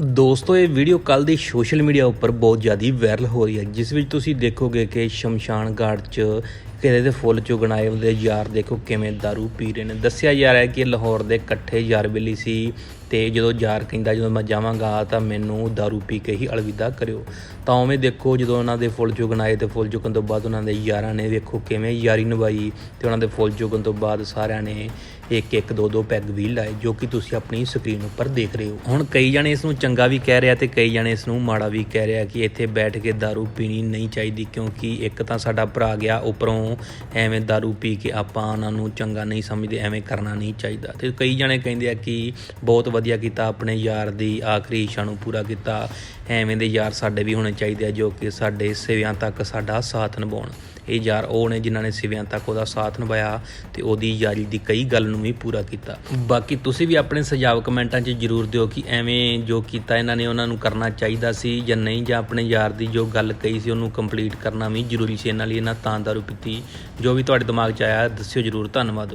ਦੋਸਤੋ, ਇਹ ਵੀਡੀਓ ਕੱਲ ਦੀ ਸੋਸ਼ਲ ਮੀਡੀਆ ਉੱਪਰ ਬਹੁਤ ਜ਼ਿਆਦਾ ਵਾਇਰਲ ਹੋ ਰਹੀ ਹੈ, ਜਿਸ ਵਿੱਚ ਤੁਸੀਂ ਦੇਖੋਗੇ ਕਿ ਸ਼ਮਸ਼ਾਨ ਘਾਟ 'ਚ ਕਿਹਦੇ ਦੇ ਫੁੱਲ ਚੁਗਣਾਏ ਉਹਦੇ ਯਾਰ ਦੇਖੋ ਕਿਵੇਂ दारू ਪੀ ਰਹੇ ਨੇ ਦੱਸਿਆ ਜਾ ਰਿਹਾ ਹੈ ਕਿ ਲਾਹੌਰ ਦੇ ਇਕੱਠੇ ਯਾਰ ਬੇਲੀ ਸੀ ਤੇ ਜਦੋਂ ਯਾਰ ਕਹਿੰਦਾ ਜਦੋਂ ਮੈਂ ਜਾਵਾਂਗਾ ਤਾਂ ਮੈਨੂੰ दारू ਪੀ ਕੇ ਹੀ ਅਲਵਿਦਾ ਕਰਿਓ ਤਾਂ ਉਵੇਂ ਦੇਖੋ ਜਦੋਂ ਉਹਨਾਂ ਦੇ ਫੁੱਲ ਚੁਗਣਾਏ ਤੇ ਫੁੱਲ ਚੁਗਣ ਤੋਂ ਬਾਅਦ ਉਹਨਾਂ ਦੇ ਯਾਰਾਂ ਨੇ ਵੇਖੋ ਕਿਵੇਂ ਯਾਰੀ ਨਿਭਾਈ ਤੇ ਉਹਨਾਂ ਦੇ ਫੁੱਲ ਚੁਗਣ ਤੋਂ ਬਾਅਦ ਸਾਰਿਆਂ ਨੇ ਇੱਕ ਇੱਕ ਦੋ ਦੋ ਪੈਗ ਵੀ ਲਾਏ ਜੋ ਕਿ ਤੁਸੀਂ ਆਪਣੀ ਸਕਰੀਨ ਉੱਪਰ ਦੇਖ ਰਹੇ ਹੋ ਹੁਣ ਕਈ ਜਣੇ ਇਸ ਨੂੰ ਚੰਗਾ ਵੀ ਕਹਿ ਰਿਹਾ ਤੇ ਕਈ ਜਣੇ ਇਸ ਨੂੰ ਮਾੜਾ ਵੀ ਕਹਿ ਰਿਹਾ ਕਿ ਇੱਥੇ ਬੈਠ ਕੇ दारू ਪੀਣੀ ਨਹੀਂ ਚਾਹੀਦੀ ਕਿਉਂਕਿ ਇੱਕ ਤਾਂ ਸਾਡਾ ਭਰਾ ਗਿਆ ਉੱਪਰੋਂ ਐਵੇਂ दारू ਪੀ ਕੇ ਆਪਾਂ ਉਹਨਾਂ ਨੂੰ ਚੰਗਾ ਨਹੀਂ ਸਮਝਦੇ, ਐਵੇਂ ਕਰਨਾ ਨਹੀਂ ਚਾਹੀਦਾ। ਤੇ ਕਈ ਜਣੇ ਕਹਿੰਦੇ ਆ ਕਿ ਬਹੁਤ ਵਧੀਆ ਕੀਤਾ ਆਪਣੇ ਯਾਰ ਦੀ ਆਖਰੀ ਇੱਛਾ ਨੂੰ ਪੂਰਾ ਕੀਤਾ। ਐਵੇਂ ਦੇ ਯਾਰ ਸਾਡੇ ਵੀ ਹੋਣੇ ਚਾਹੀਦੇ ਆ ਜੋ ਕਿ ਸਾਡੇ ਸੇਵਿਆਂ ਤੱਕ ਸਾਡਾ ਸਾਥ ਨਿਭਾਉਣ। ਇਹ ਯਾਰ ਉਹ ਨੇ ਜਿਨ੍ਹਾਂ ਨੇ ਸਿਵਿਆਂ ਤੱਕ ਉਹਦਾ ਸਾਥ ਨਿਭਾਇਆ ਤੇ ਉਹਦੀ ਯਾਰੀ ਦੀ ਕਈ ਗੱਲ ਨੂੰ ਵੀ ਪੂਰਾ ਕੀਤਾ। ਬਾਕੀ ਤੁਸੀਂ ਵੀ ਆਪਣੇ ਸੁਝਾਅ ਕਮੈਂਟਾਂ 'ਚ ਜਰੂਰ ਦਿਓ ਕਿ ਐਵੇਂ ਜੋ ਕੀਤਾ ਇਹਨਾਂ ਨੇ ਉਹਨਾਂ ਨੂੰ ਕਰਨਾ ਚਾਹੀਦਾ ਸੀ ਜਾਂ ਨਹੀਂ, ਜਾਂ ਆਪਣੇ ਯਾਰ ਦੀ ਜੋ ਗੱਲ ਕਹੀ ਸੀ ਉਹਨੂੰ ਕੰਪਲੀਟ ਕਰਨਾ ਵੀ ਜ਼ਰੂਰੀ ਸੀ। ਇਹਨਾਂ ਲਈ ਇਹਨਾਂ ਤਾਂ ਦਾਰੂ ਪੀਤੀ। ਜੋ ਵੀ ਤੁਹਾਡੇ ਦਿਮਾਗ 'ਚ ਆਇਆ, ਦੱਸਿਓ ਜਰੂਰ। ਧੰਨਵਾਦ।